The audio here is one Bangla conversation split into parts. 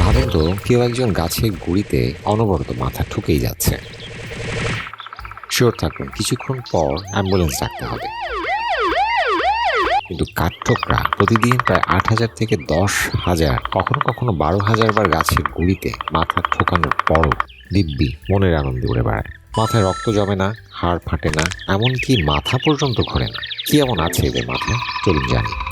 ভাবেন তো, কেউ একজন গাছের গুড়িতে অনবরত মাথা ঠুকেই যাচ্ছে। শিওর থাকুন, কিছুক্ষণ পর অ্যাম্বুলেন্স ডাকতে হবে। কিন্তু কাঠঠোকরা প্রতিদিন প্রায় আট হাজার থেকে দশ হাজার, কখনো কখনো বারো হাজার বার গাছের গুড়িতে মাথা ঠোকানোর পরও দিব্যি মনের আনন্দে উড়ে বেড়ায়। মাথায় রক্ত জমে না, হাড় ফাটে না, এমনকি মাথা পর্যন্ত ঘোরে না। কি এমন আছে এদের মাথায়? চলুন জানি।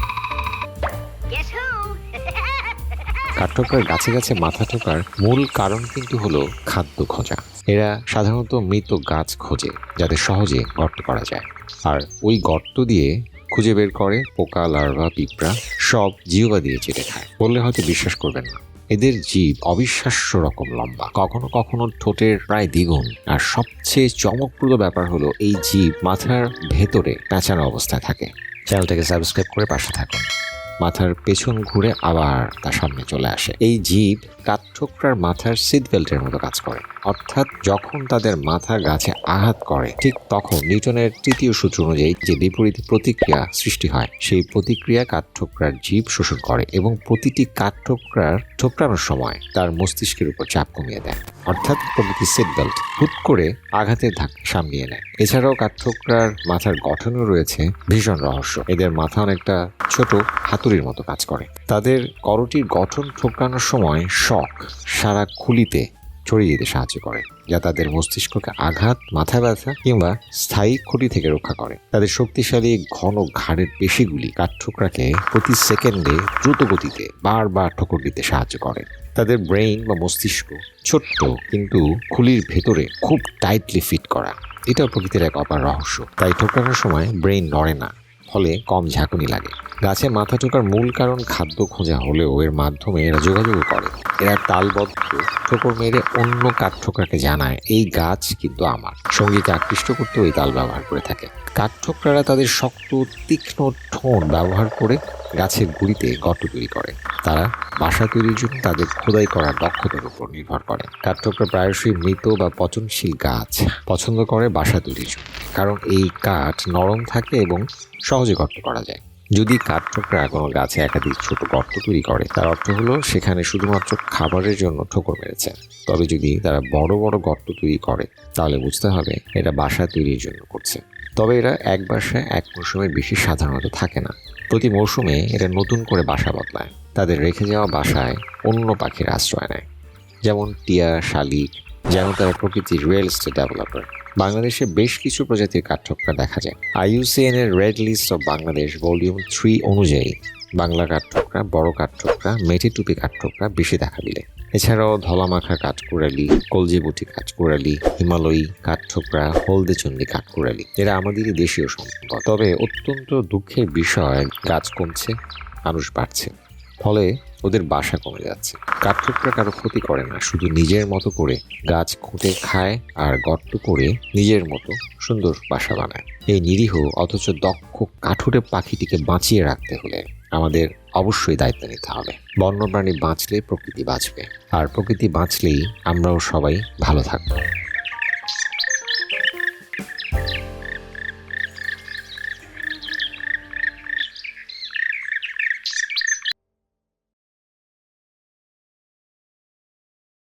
কাঠঠোকরার গাছে গাছে মাথা ঠোকার, মূল কারণ কিন্তু হলো খাদ্য খোঁজা। এরা সাধারণত মৃত গাছ খোঁজে যাতে সহজে গর্ত করা যায়। আর ওই গর্ত দিয়ে খুঁজে বের করে পোকা, লার্ভা, পিঁপড়া, সব জিওবা দিয়ে চেটে খায়। বললে হয়তো বিশ্বাস করবেন না। এদের জীব অবিশ্বাস্য রকম লম্বা, কখনো কখনো ঠোঁটের প্রায় দ্বিগুণ। আর সবচেয়ে চমকপ্রদ ব্যাপার হলো এই জীব মাথার ভেতরে পেঁচানো অবস্থায় থাকে। চ্যানেলটাকে সাবস্ক্রাইব করে পাশে থাকুন। মাথার পেছন ঘুরে আবার তার সামনে চলে আসে। এই জীব কাঠঠোকরার মাথার সিট বেল্টের মতো কাজ করে। অর্থাৎ যখন তাদের মাথা গাছে আঘাত করে, ঠিক তখন নিউটনের তৃতীয় সূত্র অনুযায়ী যে বিপরীত প্রতিক্রিয়া সৃষ্টি হয়, সেই প্রতিক্রিয়া কাঠঠোকরার জীব শোষণ করে এবং প্রতিটি কাঠঠোকরার ঠোকরানোর সময় তার মস্তিষ্কের উপর চাপ কমিয়ে দেয়। অর্থাৎ প্রকৃতি সিট বেল্ট হুট করে আঘাতের ধাক্কা সামলিয়ে নেয়। এছাড়াও কাঠঠোকরার মাথার গঠনও রয়েছে ভীষণ রহস্য। এদের মাথা অনেকটা ছোট হাতুড়ির মতো কাজ করে। তাদের করটির গঠন ঠোকরানোর সময় শখ সারা খুলিতে ছড়িয়ে দিতে সাহায্য করে, যা তাদের মস্তিষ্ককে আঘাত, মাথা ব্যথা কিংবা স্থায়ী ক্ষতি থেকে রক্ষা করে। তাদের শক্তিশালী ঘন ঘাড়ের পেশিগুলি কাঠঠোকরাকে প্রতি সেকেন্ডে দ্রুত গতিতে বারবার ঠোকর দিতে সাহায্য করে। তাদের ব্রেইন বা মস্তিষ্ক ছোট্ট কিন্তু খুলির ভেতরে খুব টাইটলি ফিট করা। এটাও প্রকৃতির এক অপার রহস্য। তাই ঠোকরানোর সময় ব্রেইন নড়ে না। ফলে কম ঝাঁকুনি লাগে। গাছে মাথা ঠোকার মূল কারণ খাদ্য খোঁজা হলেও এর মাধ্যমে এরা যোগাযোগ করে। এরা তালবদ্ধ, ঠোকর মেরে অন্য কাঠঠোকরাকে জানায়, এই গাছ কিন্তু আমার। সঙ্গীকে আকৃষ্ট করতেও এই তাল ব্যবহার করে থাকে। কাঠঠোকরারা তাদের শক্ত, তীক্ষ্ণ ঠোঁট ব্যবহার করে গাছের গুড়িতে গর্ত তৈরি করে। তারা বাসা তৈরির জন্য তাদের খোদাই করার দক্ষতার উপর নির্ভর করে। কাঠঠোকরা প্রায়শই মৃত বা পচনশীল গাছ পছন্দ করে বাসা তৈরির জন্য, কারণ এই কাঠ নরম থাকে এবং সহজে গর্ত করা যায়। যদি কাঠঠোকরা কোনো গাছে একাধিক ছোট গর্ত তৈরি করে, তার অর্থ হলো সেখানে শুধুমাত্র খাবারের জন্য ঠোকর মেরেছে। তবে যদি তারা বড় বড় গর্ত তৈরি করে, তাহলে বুঝতে হবে এটা বাসা তৈরির জন্য করছে। তবে এরা এক বাসায় এক মৌসুমের বেশি সাধারণত থাকে না। প্রতি মৌসুমে এরা নতুন করে বাসা বদলায়। তাদের রেখে যাওয়া বাসায় অন্য পাখির আশ্রয় নেয়। যেমন টিয়া, শালিক যেন তারা প্রকৃতির রিয়েল এস্টেট ডেভেলপার বাংলাদেশে বেশ কিছু প্রজাতির কাঠঠোকরা দেখা যায়। আইইউসিএন এর red list of Bangladesh volume three অনুযায়ী বাংলা কাঠঠোকরা বড় কাঠঠোকরা মেটি টুপি কাঠঠোকরা বেশি দেখা দিলে। এছাড়াও ধলামাখা কাঠকুড়ালি, কলজিবুটি কাঠকুড়ালি, হিমালয়ী কাঠঠোকরা, হলদেচন্ডী কাঠকুড়ালি, এরা আমাদেরই দেশীয় সম্পদ। তবে অত্যন্ত দুঃখের বিষয়, গাছ কমছে, মানুষ বাড়ছে। ফলে ওদের বাসা কমে যাচ্ছে। কাঠঠোকরা কারও ক্ষতি করে না, শুধু নিজের মতো করে গাছ খুঁটে খায় আর গর্ত করে নিজের মতো সুন্দর বাসা বানায়। এই নিরীহ, অথচ দক্ষ কাঠুরে পাখিটিকে বাঁচিয়ে রাখতে হলে আমাদের অবশ্যই দায়িত্ব নিতে হবে। বন্যপ্রাণী বাঁচলে প্রকৃতি বাঁচবে। আর প্রকৃতি বাঁচলেই আমরাও সবাই ভালো থাকব।